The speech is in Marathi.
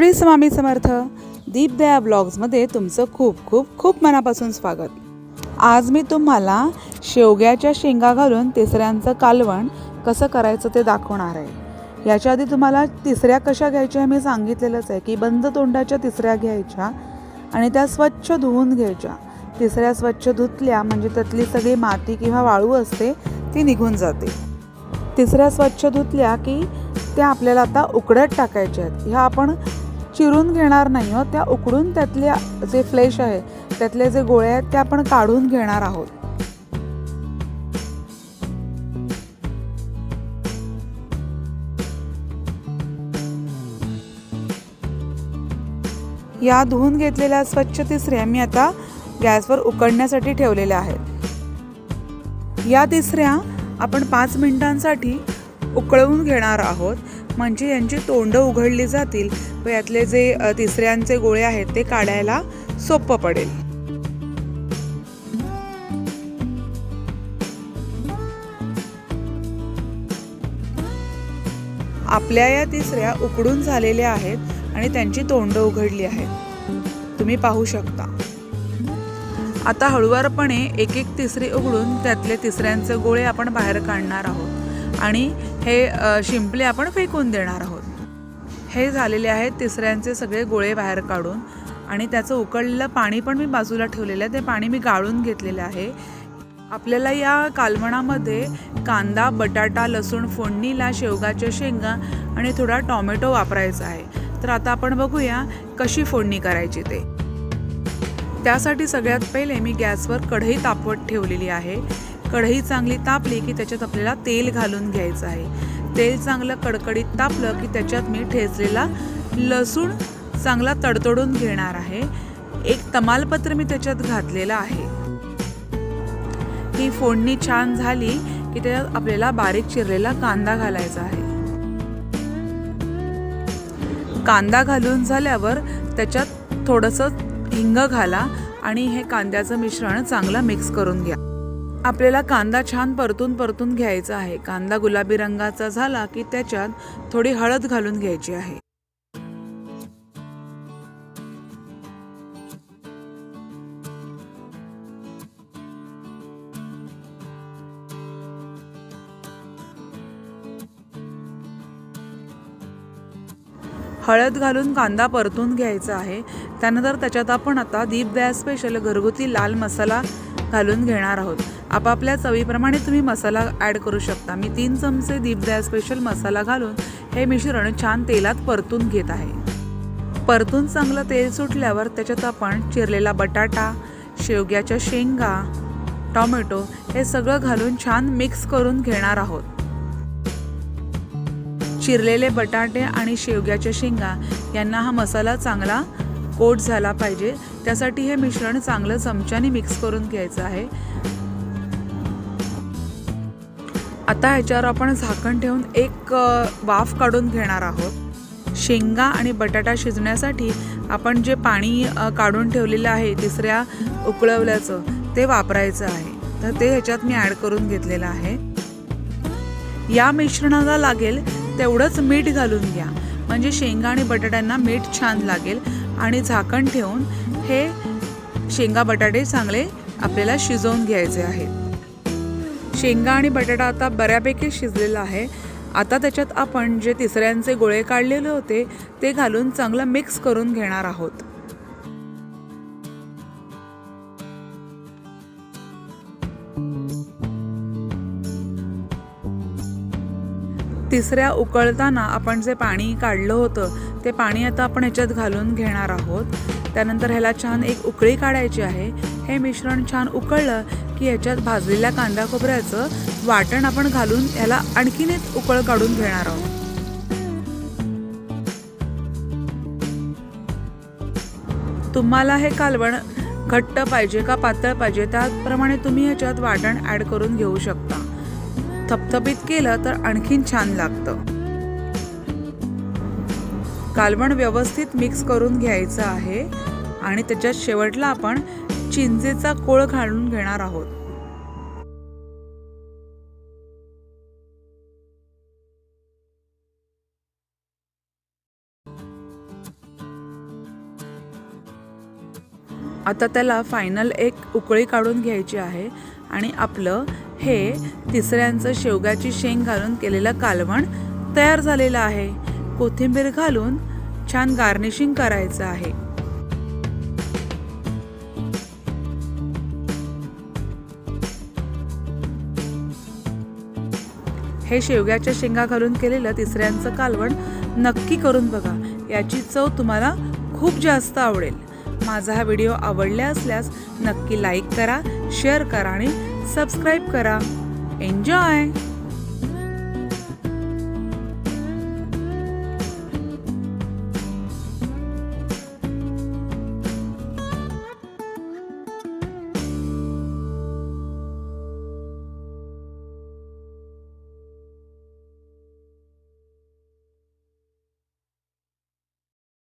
श्री स्वामी समर्थ. दीपदया ब्लॉग्समध्ये तुमचं खूप खूप खूप मनापासून स्वागत. आज मी तुम्हाला शेवग्याच्या शेंगा घालून तिसऱ्यांचं कालवण कसं करायचं ते दाखवणार आहे. याच्या आधी तुम्हाला तिसऱ्या कशा घ्यायच्या हे मी सांगितलेलंच आहे की बंद तोंडाच्या तिसऱ्या घ्यायच्या आणि त्या स्वच्छ धुवून घ्यायच्या. तिसऱ्या स्वच्छ धुतल्या म्हणजे त्यातली सगळी माती किंवा वाळू असते ती निघून जाते. तिसऱ्या स्वच्छ धुतल्या की त्या आपल्याला आता उकडत टाकायच्या आहेत. ह्या आपण चिरून घेणार नाही हो त्या उकडून त्यातले जे फ्लेश आहे त्यातले जे गोळे आहेत ते आपण काढून घेणार आहोत. या धुवून घेतलेल्या स्वच्छ तिसऱ्या मी आता गॅसवर उकडण्यासाठी ठेवलेल्या आहेत. या तिसऱ्या आपण पाच मिनिटांसाठी उकळवून घेणार आहोत. म्हणजे यांची तोंड उघडली जातील व यातले जे तिसऱ्यांचे गोळे आहेत ते काढायला सोपं पडेल. आपल्या या तिसऱ्या उकडून झालेल्या आहेत आणि त्यांची तोंड उघडली आहेत तुम्ही पाहू शकता. आता हळुवारपणे एक एक तिसरी उघडून त्यातले तिसऱ्यांचे गोळे आपण बाहेर काढणार आहोत. आणि हे शिंपले आपण फेकून देणार आहोत. हे झालेले आहेत तिसऱ्यांचे सगळे गोळे बाहेर काढून आणि त्याचं उकळलेलं पाणी पण मी बाजूला ठेवलेलं आहे. ते पाणी मी गाळून घेतलेलं आहे. आपल्याला या कालवणामध्ये कांदा बटाटा लसूण फोडणीला शेवगाच्या शेंगा आणि थोडा टॉमॅटो वापरायचा आहे. तर आता आपण बघूया कशी फोडणी करायची ते. त्यासाठी सगळ्यात पहिले मी गॅसवर कढई तापवत ठेवलेली आहे. कढई चांगली तापली की त्याच्यात आपल्याला तेल घालून घ्यायचं आहे. तेल चांगलं कडकडीत तापलं की त्याच्यात मी ठेचलेला लसूण चांगला तडतडून घेणार आहे. एक तमालपत्र मी त्याच्यात घातलेलं आहे. ही फोडणी छान झाली की त्याच्यात आपल्याला बारीक चिरलेला कांदा घालायचा आहे. कांदा घालून झाल्यावर त्याच्यात थोडंसं हिंग घाला आणि हे कांद्याचं मिश्रण चांगलं मिक्स करून घ्या. आपल्याला कांदा छान परतून परतून घ्यायचा आहे. कांदा गुलाबी रंगाचा झाला की त्याच्यात थोडी हळद घालून घ्यायची आहे. हळद घालून कांदा परतून घ्यायचा आहे. त्यानंतर त्याच्यात आपण आता दीपदया स्पेशल घरगुती लाल मसाला घालून घेणार आहोत. आपापल्या चवीप्रमाणे तुम्ही मसाला ॲड करू शकता. मी तीन चमचे दीपदया स्पेशल मसाला घालून हे मिश्रण छान तेलात परतून घेत आहे. परतून चांगलं तेल सुटल्यावर त्याच्यात आपण चिरलेला बटाटा शेवग्याच्या शेंगा टॉमॅटो हे सगळं घालून छान मिक्स करून घेणार आहोत. चिरलेले बटाटे आणि शेवग्याच्या शेंगा यांना हा मसाला चांगला कोट झाला पाहिजे. त्यासाठी हे मिश्रण चांगलं चमच्याने मिक्स करून घ्यायचं आहे. आता ह्याच्यावर आपण झाकण ठेवून एक वाफ काढून घेणार आहोत. शेंगा आणि बटाटा शिजण्यासाठी आपण जे पाणी काढून ठेवलेलं आहे तिसऱ्या उकळवल्याचं ते वापरायचं आहे. तर ते ह्याच्यात मी ॲड करून घेतलेलं आहे. या मिश्रणाला लागेल तेवढंच मीठ घालून घ्या. म्हणजे शेंगा आणि बटाट्यांना मीठ छान लागेल. आणि झाकण ठेवून हे शेंगा बटाटे चांगले आपल्याला शिजवून घ्यायचे आहेत. शेंगा आणि बटाटा आता बऱ्यापैकी शिजलेला आहे. आता त्याच्यात आपण जे तिसऱ्यांचे गोळे काढलेले होते ते घालून चांगलं मिक्स करून घेणार आहोत. तिसऱ्या उकळताना आपण जे पाणी काढलं होतं ते पाणी आता आपण ह्याच्यात घालून घेणार आहोत. त्यानंतर ह्याला छान एक उकळी काढायची आहे. हे मिश्रण छान उकळलं की ह्याच्यात भाजलेल्या कांदा खोबऱ्याचं वाटण आपण घालून ह्याला आणखीन एक उकळ काढून घेणार आहोत. तुम्हाला हे कालवण घट्ट पाहिजे का पातळ पाहिजे? त्याप्रमाणे तुम्ही ह्याच्यात वाटण ॲड करून घेऊ शकता. थपथपीत केलं तर आणखीन छान लागतं. कालवण व्यवस्थित मिक्स करून घ्यायचं आहे. आणि त्याच्या शेवटला आपण चिंचेचा कोळ घालून घेणार आहोत. आता त्याला फायनल एक उकळी काढून घ्यायची आहे आणि आपलं हे तिसऱ्यांचं शेवग्याची शेंग घालून केलेलं कालवण तयार झालेलं आहे. कोथिंबीर घालून छान गार्निशिंग करायचं आहे. हे शेवग्याच्या शेंगा घालून केलेलं तिसऱ्यांचं कालवण नक्की करून बघा. याची चव तुम्हाला खूप जास्त आवडेल. माझा हा व्हिडिओ आवडला असल्यास नक्की लाईक करा शेअर करा आणि सबस्क्राईब करा. एन्जॉय!